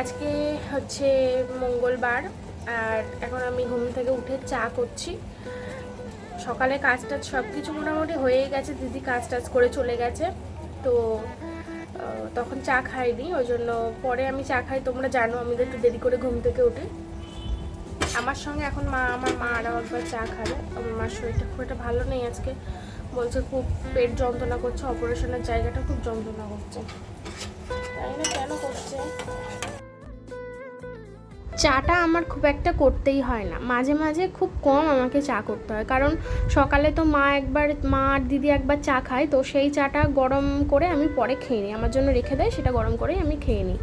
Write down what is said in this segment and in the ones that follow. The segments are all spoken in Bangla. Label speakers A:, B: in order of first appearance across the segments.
A: আজকে হচ্ছে মঙ্গলবার, আর এখন আমি ঘুম থেকে উঠে চা করছি। সকালে কাজ টাজ সব কিছু মোটামুটি হয়েই গেছে, দিদি কাজ টাজ করে চলে গেছে। তো তখন চা খাইনি, ওই জন্য পরে আমি চা খাই, তোমরা জানো, আমি একটু দেরি করে ঘুম থেকে উঠি। আমার সঙ্গে এখন মা, আমার মা আরও একবার চা খাবে। আমার মার শরীরটা খুব একটা ভালো নেই আজকে। বলছে খুব পেট যন্ত্রণা করছে, অপারেশনের জায়গাটা খুব যন্ত্রণা করছে। তাই না, কেন করছে? চাটা আমার খুব একটা করতেই হয় না। মাঝে মাঝে খুব কম আমাকে চা করতে হয়। কারণ সকালে তো মা একবার, মা আর দিদি একবার চা খায়, তো সেই চাটা গরম করে আমি পরে খেয়ে নিই। আমার জন্য রেখে দেয়, সেটা গরম করেই আমি খেয়ে নিই।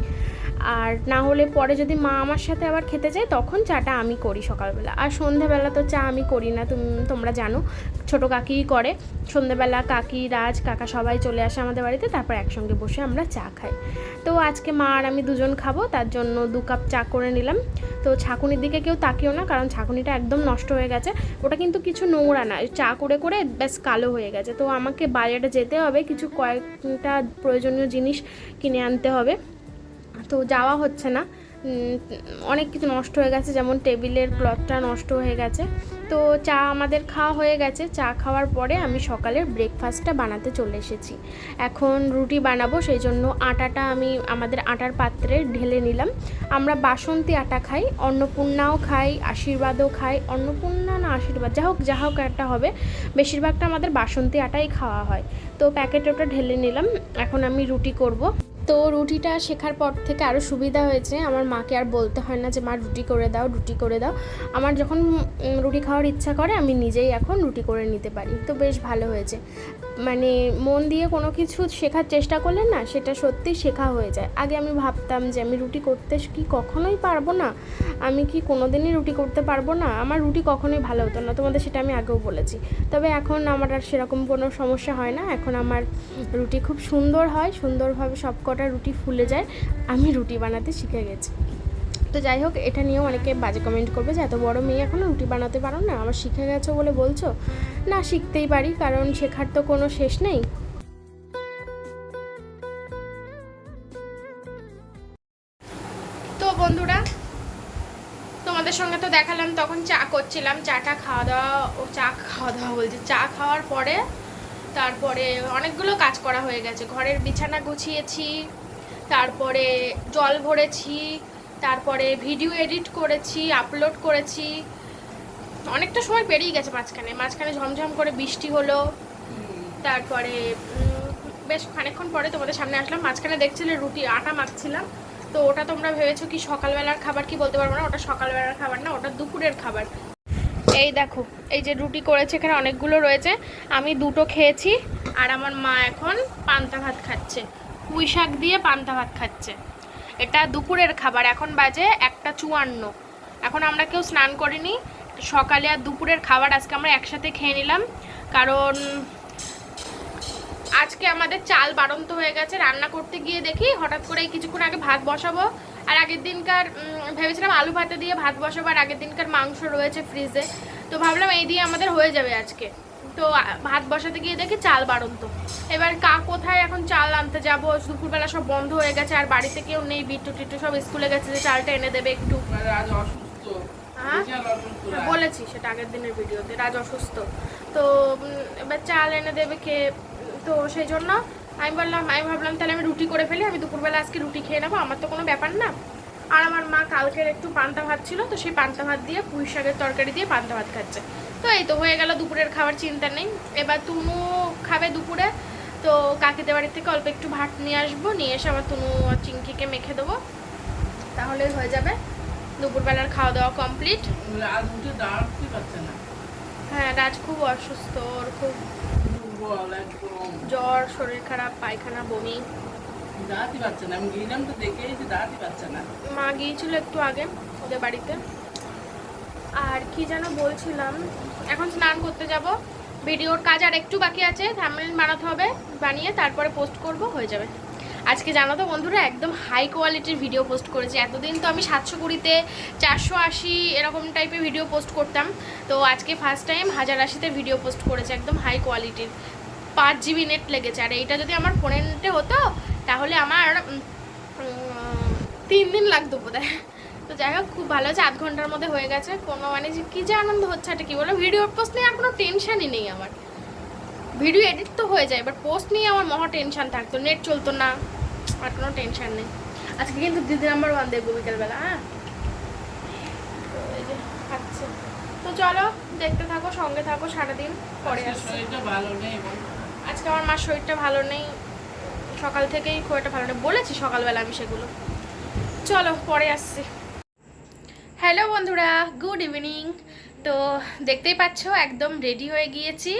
A: আর না হলে পরে যদি মা আমার সাথে আবার খেতে যায়, তখন চাটা আমি করি সকালবেলা। আর সন্ধ্যাবেলা তো চা আমি করি না, তুমি, তোমরা জানো, ছোটো কাকিই করে। সন্ধ্যাবেলা কাকি, রাজ, কাকা সবাই চলে আসে আমাদের বাড়িতে, তারপর একসঙ্গে বসে আমরা চা খাই। তো আজকে মা আর আমি দুজন খাব, তার জন্য দু কাপ চা করে নিলাম। তো ছাকুনির দিকে কেউ তাকিও না, কারণ ছাকুনিটা একদম নষ্ট হয়ে গেছে। ওটা কিন্তু কিছু নোংরা না চা করে করে ব্যাস কালো হয়ে গেছে। তো আমাকে বাজারে যেতে হবে, কিছু কয়েকটা প্রয়োজনীয় জিনিস কিনে আনতে হবে। তো যাওয়া হচ্ছে না। অনেক কিছু নষ্ট হয়ে গেছে, যেমন টেবিলের ক্লথটা নষ্ট হয়ে গেছে। তো চা আমাদের খাওয়া হয়ে গেছে। চা খাওয়ার পরে আমি সকালের ব্রেকফাস্টটা বানাতে চলে এসেছি। এখন রুটি বানাবো, সেই জন্য আটাটা আমি আমাদের আটার পাত্রে ঢেলে নিলাম। আমরা বাসন্তী আটা খাই, অন্নপূর্ণাও খাই, আশীর্বাদও খাই। অন্নপূর্ণা না আশীর্বাদ, যা হোক যা হোক একটা হবে। বেশিরভাগটা আমাদের বাসন্তী আটাই খাওয়া হয়। তো প্যাকেটে ওটা ঢেলে নিলাম। এখন আমি রুটি করব। তো রুটিটা শেখার পর থেকে আরও সুবিধা হয়েছে। আমার মাকে আর বলতে হয় না যে, মা, রুটি করে দাও, রুটি করে দাও। আমার যখন রুটি খাওয়ার ইচ্ছা করে, আমি নিজেই এখন রুটি করে নিতে পারি। তো বেশ ভালো হয়েছে। মানে মন দিয়ে কোনো কিছু শেখার চেষ্টা করলে না, সেটা সত্যি শেখা হয়ে যায়। আগে আমি ভাবতাম যে, আমি রুটি করতে কি কখনোই পারব না? আমি কি কোনো দিনই রুটি করতে পারব না? আমার রুটি কখনোই ভালো হতো না। তোমাদের সেটা আমি আগেও বলেছি। তবে এখন আমার আর সেরকম কোনো সমস্যা হয় না। এখন আমার রুটি খুব সুন্দর হয়। সুন্দরভাবে সব কটা রুটি ফুলে যায়, আমি রুটি বানাতে শিখে গেছি। তো যাই হোক, এটা নিয়েও অনেকে বাজে কমেন্ট করবে যে, এত বড় মেয়ে এখনও রুটি বানাতে পারো না? আবার শিখে গেছো বলে বলছো? না, শিখতেই পারি, কারণ শেখার তো কোনো শেষ নেই। তো বন্ধুরা, তোমাদের সঙ্গে তো দেখালাম, তখন চা করছিলাম চাটা খাওয়া দাওয়া ও চা খাওয়া দাওয়া বলছি, চা খাওয়ার পরে তারপরে অনেকগুলো কাজ করা হয়ে গেছে। ঘরের বিছানা গুছিয়েছি, তারপরে জল ভরেছি, তারপরে ভিডিও এডিট করেছি, আপলোড করেছি। অনেকটা সময় পেরিয়ে গেছে মাঝখানে। মাঝখানে ঝমঝম করে বৃষ্টি হলো। তারপরে বেশ খানিকক্ষণ পরে তোমাদের সামনে আসলাম। মাঝখানে দেখছিলে রুটি, আটা মাখছিলাম। তো ওটা তোমরা ভেবেছো কি সকালবেলার খাবার কি বলতে পারব না? ওটা সকালবেলার খাবার না, ওটা দুপুরের খাবার। এই দেখো, এই যে রুটি করেছে এখানে অনেকগুলো রয়েছে। আমি দুটো খেয়েছি, আর আমার মা এখন পান্তা ভাত খাচ্ছে। পুঁই শাক দিয়ে পান্তা ভাত খাচ্ছে। এটা দুপুরের খাবার, এখন বাজে একটা চুয়ান্ন। এখন আমরা কেউ স্নান করিনি। সকালে আর দুপুরের খাবার আজকে আমরা একসাথে খেয়ে নিলাম। কারণ আজকে আমাদের চাল বাড়ন্ত হয়ে গেছে রান্না করতে গিয়ে দেখি হঠাৎ করে কিছুক্ষণ আগে ভাত বসাবো। আর আগের দিনকার ভেবেছিলাম আলু ভাতে দিয়ে ভাত বসাবো আর আগের দিনকার মাংস রয়েছে ফ্রিজে তো ভাবলাম এই দিয়ে আমাদের হয়ে যাবে আজকে। তো ভাত বসাতে গিয়ে দেখি চাল বাড়ন্ত। এবার কা কোথায় এখন চাল আনতে যাব? দুপুরবেলা সব বন্ধ হয়ে গেছে আর বাড়িতে কেউ নেই বিট্টু টিট্টু সব স্কুলে গেছে যে চালটা এনে দেবে একটু। হ্যাঁ?
B: রাজ।
A: বলেছি সেটা আগের দিনের ভিডিওতে রাজ অসুস্থ। তো এবার চাল এনে দেবে খেয়ে তো সেই জন্য আমি বললাম আমি ভাবলাম তাহলে আমি রুটি করে ফেলি আমি দুপুরবেলা আজকে রুটি খেয়ে নেব আমার তো কোনো ব্যাপার না। আর আমার মা কালকের একটু পান্তা ভাত ছিল তো সেই পান্তা ভাত দিয়ে পুঁই শাকের তরকারি দিয়ে পান্তা ভাত খাচ্ছে। তো এই তো হয়ে গেল দুপুরের খাবার চিন্তা নেই। এবার তুনু খাবে দুপুরে তো কাকিদের বাড়ির থেকে অল্প একটু ভাত নিয়ে আসব নিয়ে এসে আবার তুনু আর চিংকিকে মেখে দেবো। তাহলে হয়ে যাবে দুপুরবেলার খাওয়া দাওয়া কমপ্লিট হ্যাঁ রাজ খুব অসুস্থ ওর খুব জ্বর শরীর খারাপ পায়খানা বমি।
B: দাঁতই পাচ্ছে না আমি গেলাম তো দেখে এসে দাঁতই পাচ্ছে না।
A: মা গিয়েছিল একটু আগে ওদের বাড়িতে। আর কি যেন বলছিলাম এখন স্নান করতে যাব। ভিডিওর কাজ আর একটু বাকি আছে থামনেল বানাতে হবে বানিয়ে তারপরে পোস্ট করব হয়ে যাবে। আজকে জানো তো বন্ধুরা, একদম হাই কোয়ালিটির ভিডিও পোস্ট করেছি। এতদিন তো আমি সাতশো কুড়িতে চারশো আশি এরকম টাইপের ভিডিও পোস্ট করতাম। তো আজকে ফার্স্ট টাইম হাজার আশিতে ভিডিও পোস্ট করেছে, একদম হাই কোয়ালিটির পাঁচ জিবি নেট লেগেছে। আর এইটা যদি আমার ফোনের নেটে হতো, তাহলে আমার তিন দিন লাগতো বোধ তো যাই হোক, খুব ভালো আছে আধ ঘণ্টার মধ্যে হয়ে গেছে। কোনো মানে যে কী যে আনন্দ হচ্ছে এটা কি বলো? ভিডিও পোস্ট নিয়ে আর কোনো টেনশনই নেই আমার। ভিডিও এডিট তো হয়ে যায় এবার পোস্ট নিয়ে আমার মহা টেনশন থাকতো নেট চলতো না আর কোনো টেনশন নেই। আজকে কিন্তু দিদি নাম্বার ওয়ান দেখব বিকেলবেলা হ্যাঁ? খাচ্ছে। তো চলো দেখতে থাকো সঙ্গে থাকো সারাদিন পরে আসছি। আজকে আমার মার শরীরটা ভালো নেই সকাল থেকেই খুব একটা ভালো নেই বলেছি সকালবেলা আমি সেগুলো। চলো পরে আসছি। হ্যালো বন্ধুরা গুড ইভিনিং তো দেখতেই পাচ্ছ একদম রেডি হয়ে গিয়েছি।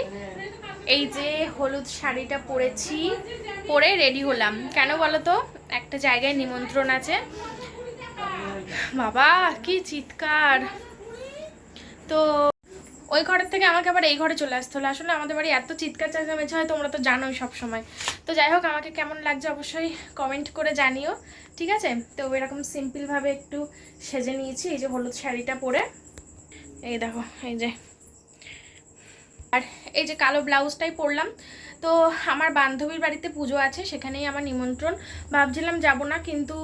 A: এই যে হলুদ শাড়িটা পরেছি, পরে রেডি হলাম। কেন বলো তো একটা জায়গায় নিমন্ত্রণ আছে। বাবা, কি চিৎকার। তো ওই ঘরের থেকে আমাকে আবার এই ঘরে চলে আসতে হলো। আসলে আমাদের বাড়ি এত চিৎকার চেঁচামেচি হয়, তোমরা তো জানোই সব সময় তো যাই হোক, আমাকে কেমন লাগছে অবশ্যই কমেন্ট করে জানিও, ঠিক আছে? তো এরকম সিম্পলভাবে একটু সেজে নিয়েছি, এই যে হলুদ শাড়িটা পরে। এই দেখো, এই যে আর এই যে কালো ব্লাউজটাই পরলাম। তো আমার বান্ধবীর বাড়িতে পুজো আছে, সেখানেই আমার নিমন্ত্রণ। ভাবছিলাম যাব না, কিন্তু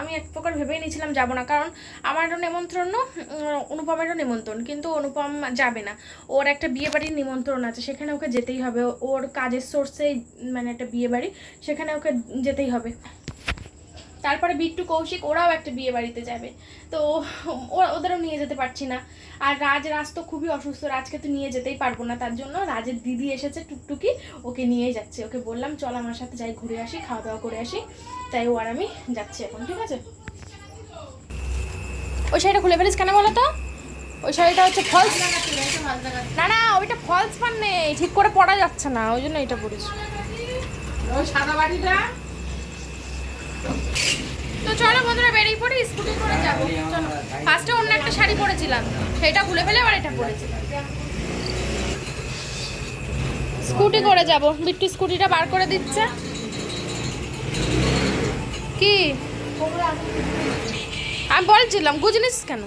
A: আমি এক প্রকার ভেবেই নিয়েছিলাম যাব না, কারণ আমারও নিমন্ত্রণ অনুপমেরও নিমন্ত্রণ, কিন্তু অনুপম যাবে না। ওর একটা বিয়ে বাড়ির নিমন্ত্রণ আছে, সেখানে ওকে যেতেই হবে। ওর কাজের সোর্সে মানে একটা বিয়ে বাড়ি সেখানে ওকে যেতেই হবে। তারপরে বিট্টু কৌশিক ওরাও একটা বিয়ে বাড়িতে যাবে। তো ওদেরও নিয়ে যেতে পারছি না। আর রাজ রাজ তো খুবই অসুস্থ, রাজকে তো নিয়ে যেতেই পারব না। তার জন্য রাজের দিদি এসেছে টুকটুকি, ওকে নিয়ে যাচ্ছে। ওকে বললাম, চল আমার সাথে যাই, ঘুরে আসি খাওয়া দাওয়া করে আসি। তাই ও আর আমি যাচ্ছি এখন, ঠিক আছে? ওই শাড়িটা খুলে ফেলিস কেন বলো তো ওই শাড়িটা হচ্ছে ফলস না না, ওইটা ফলস পান নেই। ঠিক করে পরা যাচ্ছে না, ওই জন্য এটা পরিস
B: ওই সাদা বাটিটা
A: তো চলো বন্ধুরা, বেরিয়ে পড়ি, স্কুটি করে যাব। চলো ফার্স্টে অন্য একটা শাড়ি পরেছিলাম, সেটা ভুলে ফেলে আবার এটা পরেছি। স্কুটি করে যাব, বিট্টু স্কুটিটা বার করে দিচ্ছে। কি? আমি বলছিলাম বুঝিনিস কেন?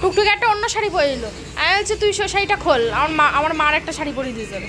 A: টুকটুক একটা অন্য শাড়ি পরে দিল আমি বলছি, তুই সে শাড়িটা খোল, আমার মা, আমার মার একটা শাড়ি পরিয়ে দিয়ে যাবে।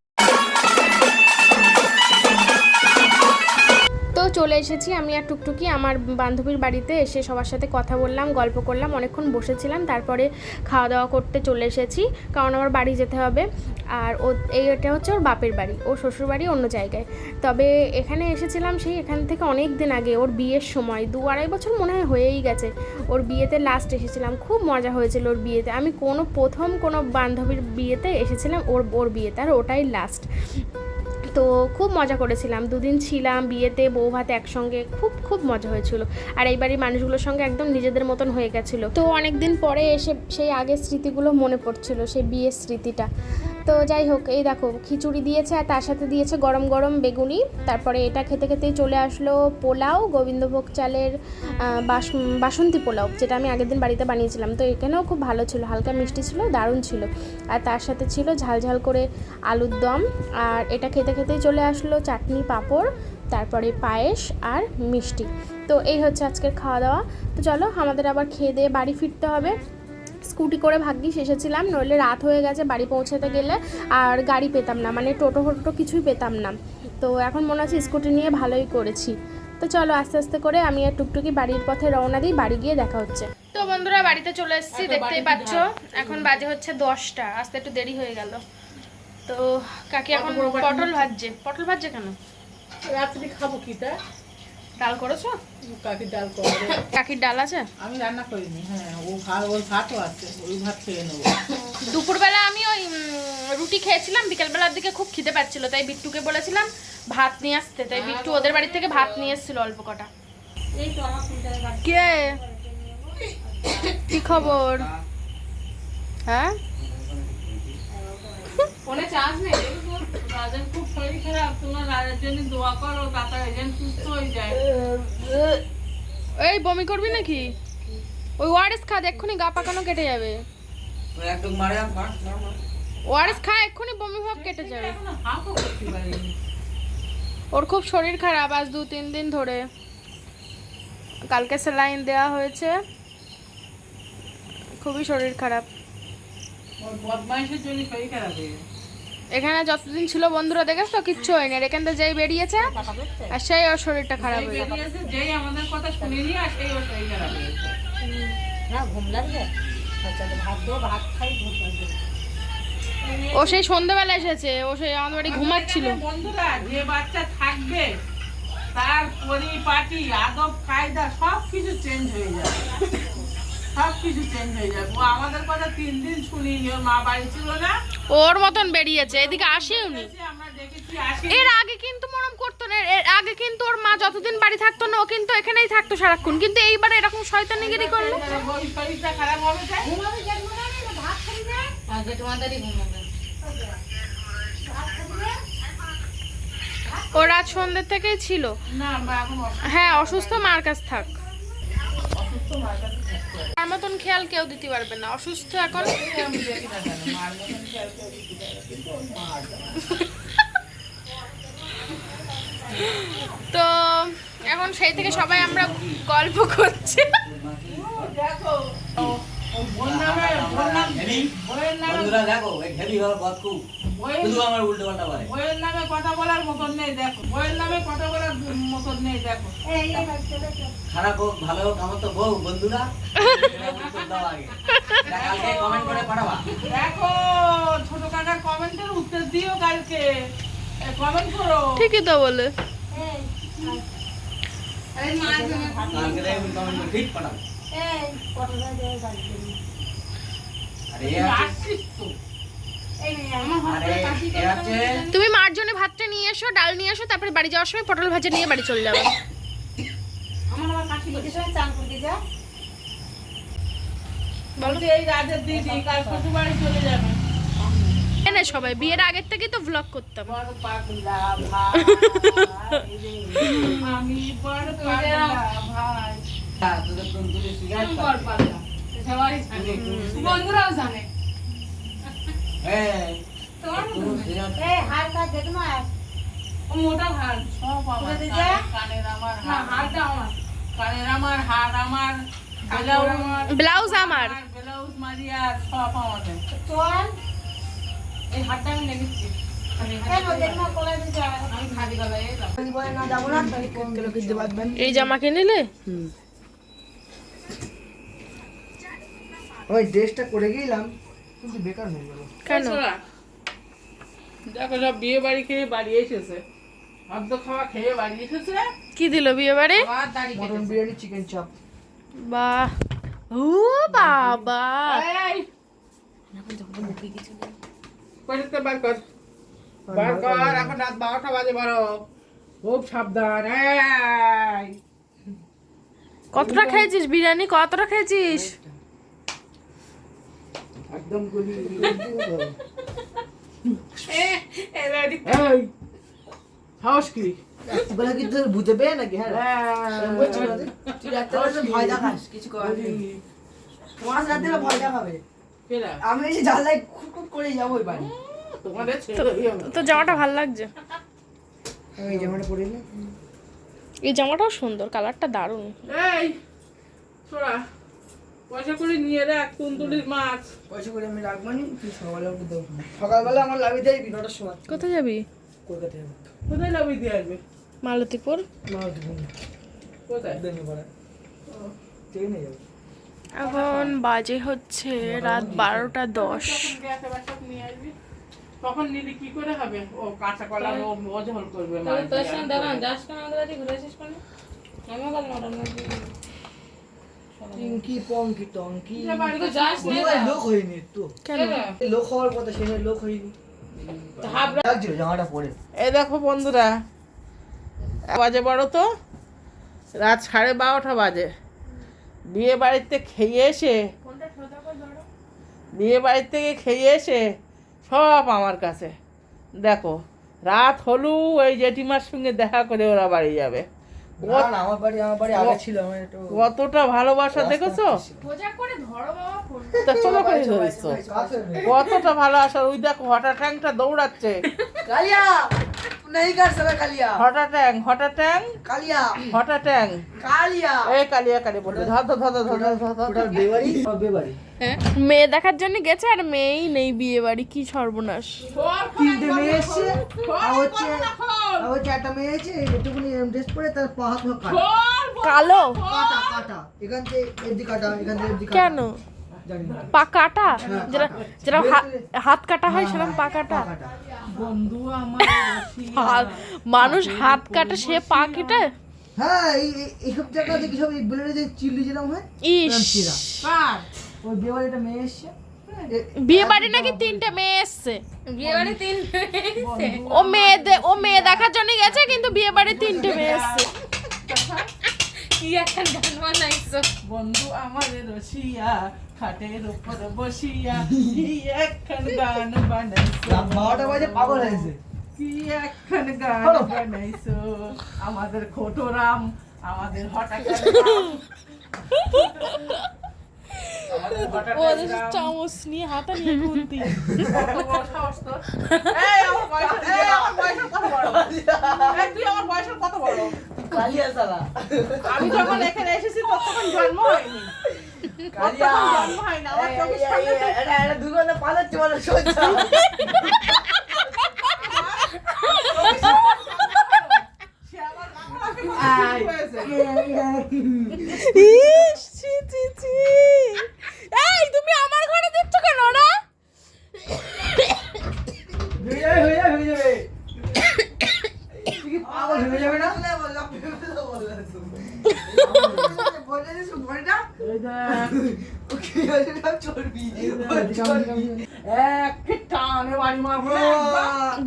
A: চলে এসেছি। আমি আর টুকটুকি আমার বান্ধবীর বাড়িতে এসে সবার সাথে কথা বললাম, গল্প করলাম, অনেকক্ষণ বসেছিলাম, তারপরে খাওয়া দাওয়া করতে চলে এসেছি, কারণ আমার বাড়ি যেতে হবে। আর ও, এইটা হচ্ছে ওর বাপের বাড়ি, ওর শ্বশুর বাড়ি অন্য জায়গায়। তবে এখানে এসেছিলাম সেই এখান থেকে অনেক দিন আগে, ওর বিয়ের সময়, দু আড়াই বছর মনে হয় হয়েই গেছে। ওর বিয়েতে লাস্ট এসেছিলাম, খুব মজা হয়েছিল ওর বিয়েতে। আমি কোনো, প্রথম কোনো বান্ধবীর বিয়েতে এসেছিলাম, ওর ওর বিয়েতে, আর ওটাই লাস্ট তো খুব মজা করেছিলাম। দুদিন ছিলাম, বিয়েতে বউ ভাত একসঙ্গে, খুব খুব মজা হয়েছিল। আর এই বাড়ির মানুষগুলোর সঙ্গে একদম নিজেদের মতন হয়ে গেছিল। তো অনেক দিন পরে এসে সেই আগের স্মৃতিগুলো মনে পড়ছিল, সেই বিয়ের স্মৃতিটা। তো যাই হোক, এই দেখো, খিচুড়ি দিয়েছে আর তার সাথে দিয়েছে গরম গরম বেগুনি। তারপরে এটা খেতে খেতেই চলে আসলো পোলাও, গোবিন্দভোগ চালের বাস, বাসন্তী পোলাও, যেটা আমি আগের দিন বাড়িতে বানিয়েছিলাম। তো এখানেও খুব ভালো ছিল, হালকা মিষ্টি ছিল, দারুণ ছিল। আর তার সাথে ছিল ঝাল ঝাল করে আলুর দম। আর এটা খেতে খেতে খেতেই চলে আসলো চাটনি পাঁপড় তারপরে পায়েস আর মিষ্টি। তো এই হচ্ছে আজকের খাওয়া দাওয়া তো চলো আমাদের আবার খেয়ে দিয়ে বাড়ি ফিরতে হবে। স্কুটি করে ভাগ্যিস এসেছিলাম নইলে রাত হয়ে গেছে বাড়ি পৌঁছাতে গেলে। আর গাড়ি পেতাম না মানে টোটো ফোটো কিছুই পেতাম না। তো এখন মনে হচ্ছে স্কুটি নিয়ে ভালোই করেছি। তো চলো আস্তে আস্তে করে আমি আর টুকটুকি বাড়ির পথে রওনা দিই বাড়ি গিয়ে দেখা হচ্ছে। তো বন্ধুরা বাড়িতে চলে এসেছি দেখতেই পাচ্ছ এখন বাজে হচ্ছে দশটা আসতে একটু দেরি হয়ে গেল। তো কাকি এখন পটল ভাজছে। পটল ভাজছে কেন?
B: রাত্রি খাব কি তা?
A: ডাল করেছ?
B: কাকি ডাল করে
A: কাকির ডাল আছে?
B: আমি রান্না করিনি হ্যাঁ ও ভাত ওর ভাতও আছে ওই ভাত খেয়ে নেব।
A: দুপুরবেলা আমি ওই রুটি খেয়েছিলাম বিকেলবেলার দিকে খুব খিদে পাচ্ছিল তাই বিট্টুকে বলেছিলাম ভাত নিয়ে আসতে তাই বিট্টু ওদের বাড়ি থেকে ভাত নিয়ে এসেছিল অল্প কটা। কে? কি খবর? হ্যাঁ?
B: ফোনে চার্জ নেই রাজের খুব শরীর খারাপ তোমার রাজের জন্য দোয়া করো তাতা এজেন্ট সুস্থ হয়ে যায়।
A: এই বমি করবি নাকি? ওই ওয়ারেস খা এক্ষুনি গা পাকানো কেটে যাবে। ওয়ারেস খা এক্ষুনি বমি ভাব কেটে যাবে। ওর খুব শরীর খারাপ আজ দু তিন দিন ধরে। কালকে স্যালাইন দেওয়া হয়েছে। খুবই শরীর খারাপ।
B: ওর বদমাইশের জন্য শরীর খারাপ হয়ে গেছে।
A: এখানে যতদিন ছিল বন্ধুরা দেখেছ তো? কিচ্ছু হয়নি। আর এখান থেকে যেই বেরিয়েছে আর সেই ওর শরীরটা খারাপ হয়ে গেছে।
B: যেই আমাদের কথা শুনিনি আর সেই ওর শরীর খারাপ গেছে।
C: না ঘুম লাগবে? ভাত দেবো ভাত খাই ঘুম
A: ও সেই সন্ধ্যাবেলা এসেছে ও সেই আমাদের বাড়ি ঘুমাচ্ছিল।
B: বন্ধুরা যে বাচ্চা থাকবে তার পরিপাটি আদব কায়দা সব কিছু চেঞ্জ হয়ে যাবে। সব কিছু চেঞ্জ হয়ে যাবে। ও আমাদের কথা তিন দিন শুনিনি ওর মা বাড়ি ছিল না।
A: ওর মতন বেরিয়েছে এদিকে আসেওনি
B: এসে আমরা দেখেছি আসে
A: এর আগে কিন্তু মরম করতো না এর আগে কিন্তু ওর মা যতদিন বাড়ি থাকতো না ও কিন্তু এখানেই থাকতো সারাক্ষণ। কিন্তু এইবার এরকম শয়তানিগিরি করল।
B: খারাপ হবে
C: না না? না
A: ও রাত সন্ধ্যের থেকেই ছিল।
B: না
A: হ্যাঁ অসুস্থ মার কাছ থাক।
B: অসুস্থ মার কাছে
A: মতন খেয়াল কেউ দিতে পারবে না। অসুস্থ এখন। তো এখন সেই থেকে সবাই আমরা গল্প করছি।
B: দেখো
D: শুধু আমার উল্টো পাল্টা
B: বইয়ের নামে কথা বলার মতন নেই দেখো। বইয়ের নামে কথা বলার মতন নেই দেখো।
D: খারাপ হোক ভালো হোক আমার তো বউ বন্ধুরা। কালকে কমেন্ট করে পাঠাবা।
B: দেখো ছোট কাকার কমেন্টের উত্তর দিও কালকে। কমেন্ট করো।
A: ঠিকই তো বলে।
D: কালকে কমেন্ট করে ঠিক পাঠাবো।
C: এই
D: আর
B: আসছিস তো।
A: তুমি মার জন্য ভাতটা নিয়ে এসো ডাল নিয়ে এসো তারপরে বাড়ি যাওয়ার সময় পটল ভাজা নিয়ে বাড়ি চলে যাবে। সবাই বিয়ের আগের থেকেই তো ভ্লগ করতাম।
B: বন্ধুরাও জানে।
D: হ্যাঁ।
B: তোমার
C: এই হাত কাজ দেখো
B: মোটা হার সব আমার কানের- কানের আমার হারটা আমার। কানের আমার হার আমার ব্লাউজ আমার।
A: ব্লাউজ আমার।
B: সব আমাদের।
C: চল
B: এই হারটা আমি
C: এই
A: জামা কিনলে?
E: ওই ড্রেসটা করে গেলাম। কিন্তু বেকার হয়ে গেল।
A: কেন?
B: দেখো সব বিয়ে বাড়ি খেয়ে বাড়ি এসেছে। অর্ধ খাওয়া খেয়ে বাড়ি এসেছে।
A: কি দিল বিয়ে বাড়ি?
E: মটন বিরিয়ানি চিকেন চাপ
A: বাহ। ও বাবা।
B: বার কর। বার কর এখন রাত বারোটা বাজে বারো খুব সাবধান
A: কতটা খেয়েছিস বিরিয়ানি? কতটা খেয়েছিস?
B: একদম গুলি। এই সাহস কি?
E: বলে কি তোর বুঝে পেয়ে নাকি? হ্যাঁ।
B: হ্যাঁ।
E: তুই? তুই ভয় দেখাস কিছু করার তোমার সাথে ভয় দেখাবে। আমি এসে জানলাই খুব খুব করে যাব ওই বাড়ি।
A: তো জামাটা ভালো লাগছে।
E: এই জামাটা পরে
A: এই জামাটাও সুন্দর কালারটা দারুণ।
B: এই ছোড়া। পয়সা করে নিয়ে রাখ তুনতুলির মাছ।
E: পয়সা করে আমি রাখব নি তুই সকালে উঠে দেবো সকালবেলা আমার লাগবে যাই নটার সময়।
A: কোথায় যাবি?
E: কলকাতায় যাব।
B: কোথায় লাভি দিয়ে আসবে?
A: মালতীপুর?
E: মা দেবো
B: কোথায়
E: দেবো পাড়া ট্রেনে যাব।
A: এখন বাজে হচ্ছে রাত বারোটা দশ।
B: তখন গ্যাসে নিয়ে আসবি। তখন নিলে কি করে হবে? ও কাঁচা কলা ও ঝোল করবে মাছ দিয়ে আর
E: টিঙ্কি পঙ্কি টঙ্কি
B: যে বাড়িতে যাস নে।
E: ওই লোক হয়নি তো। লোক হওয়ার কথা সে লোক হয়নি। জামাটা পরে।
B: এই দেখো বন্ধুরা বাজে বড় তো। রাত সাড়ে বারোটা বাজে। বিয়ে বাড়িতে খেয়ে এসে বিয়ে বাড়ির থেকে খেয়ে এসে সব আমার কাছে। দেখো রাত হলু ওই জেঠিমার সঙ্গে দেখা করে ওরা বাড়ি যাবে।
E: আমার বাড়ি আমার বাড়ি আগে ছিল আমার একটু
B: কতটা ভালোবাসা দেখেছ? তা চলো করে ধরিস তো। কতটা ভালোবাসা ওই দেখো হঠাৎ ট্যাংটা দৌড়াচ্ছে।
E: কালিয়া! नहीं कर सकता कालिया
B: হঠাৎ ট্যাং হঠাৎ ট্যাং
E: कालिया
B: হঠাৎ ট্যাং
E: कालिया
B: এই কালিয়া কালি বলে ধর ধর ধর ধর ধর ধর ধর
E: টোটাল বেবারি সব বেবারি
A: মেয়ে দেখার জন্য গেছে আর মেয়েই নেই বিয়ে বাড়ি কি সর্বনাশ
E: তিনটে মেয়ে এসছে আর হচ্ছে আর হচ্ছে একটা মেয়ে এসছে একটুখানি ড্রেস পরে তার পা হাত পা কাটা
A: কালো
E: কাটা কাটা এখান থেকে এদিকে কাটা এখান থেকে এদিকে কাটা
A: কেন
E: জানি না
A: পা কাটা?
E: হ্যাঁ,
A: যেটা। যেটা হাত কাটা হয় সেরকম পা কাটা।
E: পা কাটা।
A: মানুষ হাত কাটা সে পা কেটে?
E: হ্যাঁ এই এই- এইসব জায়গা দেখি সব এই বেলুনে যে চিল্লি যেরকম হয়
A: ইস।
E: এরম চিরা।
B: কার?
E: ওই বিয়ে একটা মেয়ে এসছে।
A: বিয়ে বাড়ি নাকি তিনটে মেয়ে এসছে?
C: বিয়ে বাড়ি তিন
A: ও মেয়ে ও মেয়ে দেখার জন্য গেছে কিন্তু বিয়ে বাড়ি তিনটে মেয়ে এসছে।
C: কি একটা গান বানাইছো।
B: বন্ধু আমাদের রসিয়া খাটের উপর বসিয়া কি একখান গান বানাইছো?
E: বারোটা বাজে পাগল হয়েছে।
B: কি একখান গান বানাইছো? আমাদের খোটরাম আমাদের হঠাৎ
A: চামচ নিয়ে হাতে নিয়ে ঘুরতি।
B: আমার বয়সের কত বড়? তুই আমার বয়সের কত বড়?
E: কালিয়া সালা
B: আমি যখন এখানে এসেছি তখন জন্ম হয়নি।
E: কালিয়া।
B: জন্ম হয় না আমার চোখের সামনে
E: এটা এটা দুর্গন্ধ পালাচ্ছে বলে
B: সহ্য লাফালাফি করে হয়েছে।
A: ইস, ছি, ছি, ছি। এই তুমি আমার ঘরে দেখছ কেন ওরা
E: হয়ে যাবে হয়ে যাবে হয়ে যাবে তুই কি পাগল হয়ে যাবে না বলে দিস বলটা
B: এই দেখ,
E: ও কি হয়েছে না চর্বি ও চর্বি
B: এক টানে বাড়ি মারবো না, একবার।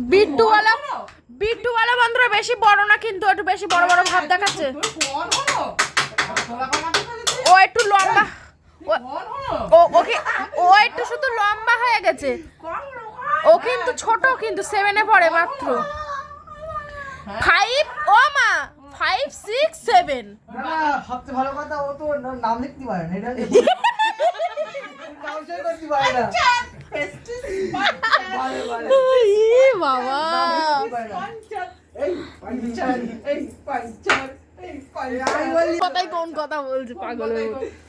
A: বিট্টুওয়ালা বিট্টুওয়ালা বন্ধুরা বেশি বড় না কিন্তু একটু বেশি বড় বড় ভাব দেখাচ্ছে? ও একটু লম্বা। ও- ওকে ও একটু শুধু লম্বা হয়ে গেছে। ও কিন্তু ছোট কিন্তু সেভেনে পড়ে মাত্র। ফাইভ ও মা! ফাইভ সিক্স সেভেন
E: সবচেয়ে ভালো কথা ও তো নাম লিখতে পারে না এটা করতে পারে না।
A: বাবা। কথাই কোন কথা বলছে পাগল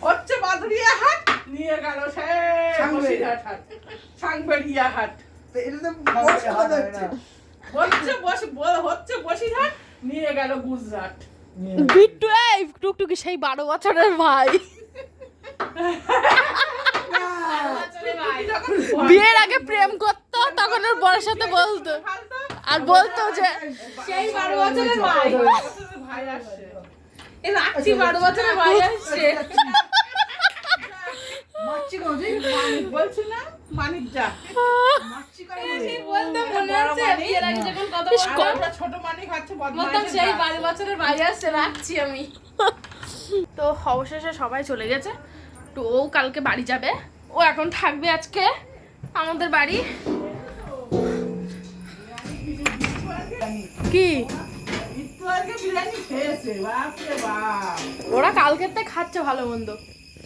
B: হচ্ছে বাদুরিয়া হাট। নিয়ে গেল সাংবেরিয়া হাট।
E: এটা তো হচ্ছে।
B: বসে হচ্ছে বসিরহাট। নিয়ে গেল গুজরাট।
A: বিট্টু এই টুকটুকি সেই বারো বছরের ভাই। বিয়ের আগে প্রেম করতো তখন ওর বড়ের সাথে বলতো। আর বলতো যে
C: সেই বারো বছরের ভাই।
B: ভাই আসছে।
C: রাখছি বারো বছরের ভাই আসছে।
B: মানিক বলছি না? মানিক যা।
C: মনে আমি।
A: তো অবশেষে সবাই চলে গেছে। তো ও কালকে বাড়ি যাবে। ও এখন থাকবে আজকে আমাদের বাড়ি। কি? ওরা কালকের থেকে খাচ্ছে ভালো মন্দ।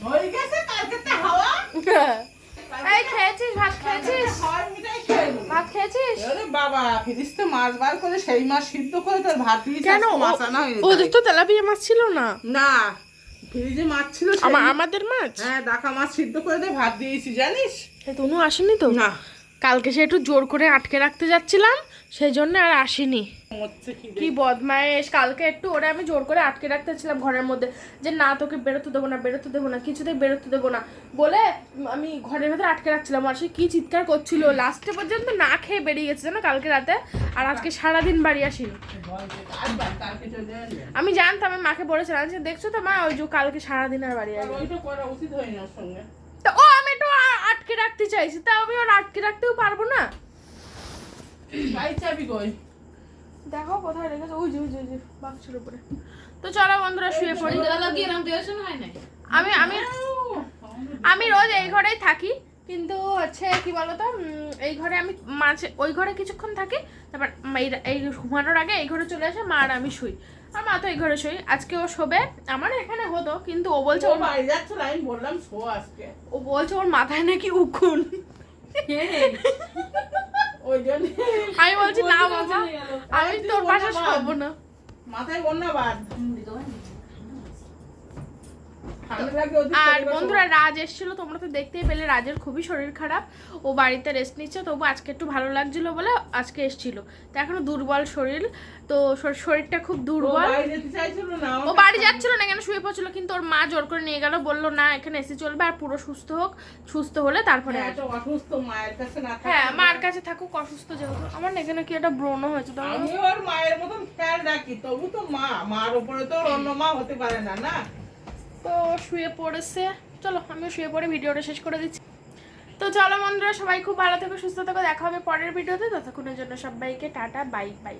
B: হয়ে গেছে কালকেতে হাওয়া।
A: এই খেয়েছিস ভাত খেয়েছিস? ভাত খেয়েছিস?
B: আরে বাবা ফিরিস্তে মাছ বার করে সেই মাছ সিদ্ধ করে তোর ভাত দিয়েছে
A: কেন?
B: আজকে মাছ আনা হয়নি
A: ওদের তো তেলাপিয়া মাছ ছিল না।
B: না ফ্রিজে মাছ ছিল সেই-
A: আমা- আমাদের মাছ?
B: হ্যাঁ ডাকা মাছ সিদ্ধ করে দিয়ে ভাত দিয়েছি জানিস?
A: তনু আসেনি তো?
B: না।
A: কালকে সে একটু জোর করে আটকে রাখতে যাচ্ছিলাম। সেই জন্য আর আসিনি।
B: কি
A: বদমাইশ কালকে একটু ওরে আমি জোর করে আটকে রাখতে ছিলাম ঘরের মধ্যে যে না তোকে বেরোতে দেবো না বেরোতে দেবো না কিছুতেই বেরোতে দেবো না বলে আমি ঘরের ভেতরে আটকে রাখছিলাম। আর সে কি চিৎকার করছিল লাস্টে পর্যন্ত না খেয়ে বেরিয়ে গেছে জানো কালকে রাতে আর আজকে সারাদিন বাড়ি আসিনি। আমি জানতাম আমি মাকে বলেছিলাম যে দেখছ তো মা ওই যে কালকে সারাদিন আর বাড়ি আসবে ও আমি একটু আটকে রাখতে চাইছি তা আমি ওর আটকে রাখতেও পারব না।
B: গাই চাবি কই
A: দেখো কোথায় রেখেছে? ওই যে ওই যে বাক্সের উপরে। তো চলো বন্ধুরা শুয়ে পড়ি।
C: সন্ধ্যাবেলা কি এরকম টিউশন হয় না
A: আমি আমি আমি রোজ এই ঘরেই থাকি কিন্তু হচ্ছে কি বলতো এই ঘরে আমি মাঝে ওই ঘরে কিছুক্ষণ থাকি তারপর এই এই ঘুমানোর আগে এই ঘরে চলে আসে মা আর আমি শুই। আর মা তো এই ঘরে শুই। আজকে ও শোবে আমার এখানে হতো কিন্তু ও বলছে
B: ও
A: ওর
B: বাড়ি যাচ্ছিল আমি বললাম শো আজকে।
A: ও বলছে ওর মাথায় নাকি উকুন। আমি বলছি না
B: বলছি
A: বাবা। আমি তোর পাশে
B: বন্যা
A: না।
B: মাথায় বন্যা বাদ
A: আর বন্ধুরা রাজ এসেছিল তোমরা তো দেখতেই পেলে রাজের খুবই শরীর খারাপ। ও বাড়িতে রেস্ট নিচ্ছে তবু আজকে একটু ভালো লাগছিল বলে আজকে এসেছিল। তো এখনও দুর্বল শরীর তো শরীরটা খুব দুর্বল। ও বাড়ি যাচ্ছিল না এখানে শুয়ে পড়ছিল কিন্তু ওর মা জোর করে নিয়ে গেল বলল না এখানে এসে চলবে আর পুরো সুস্থ হোক সুস্থ হলে তারপরে
B: হ্যাঁ, অসুস্থ মায়ের কাছে না
A: হ্যাঁ মার কাছে থাকুক অসুস্থ যেহেতু। আমার এখানে কি একটা ব্রণ হয়েছে তো
B: আমি ওর মায়ের মতন খেয়াল রাখি তবু তো মা মার উপরে তো অন্য মা হতে পারে না না?
A: তো শুয়ে পড়েছে। চলো, আমিও শুয়ে পড়ে ভিডিওটা শেষ করে দিচ্ছি। তো চলো বন্ধুরা, সবাই খুব ভালো থেকো, সুস্থ থাকো, দেখা হবে পরের ভিডিওতে। ততক্ষণের জন্য সবাইকে টাটা, বাই বাই।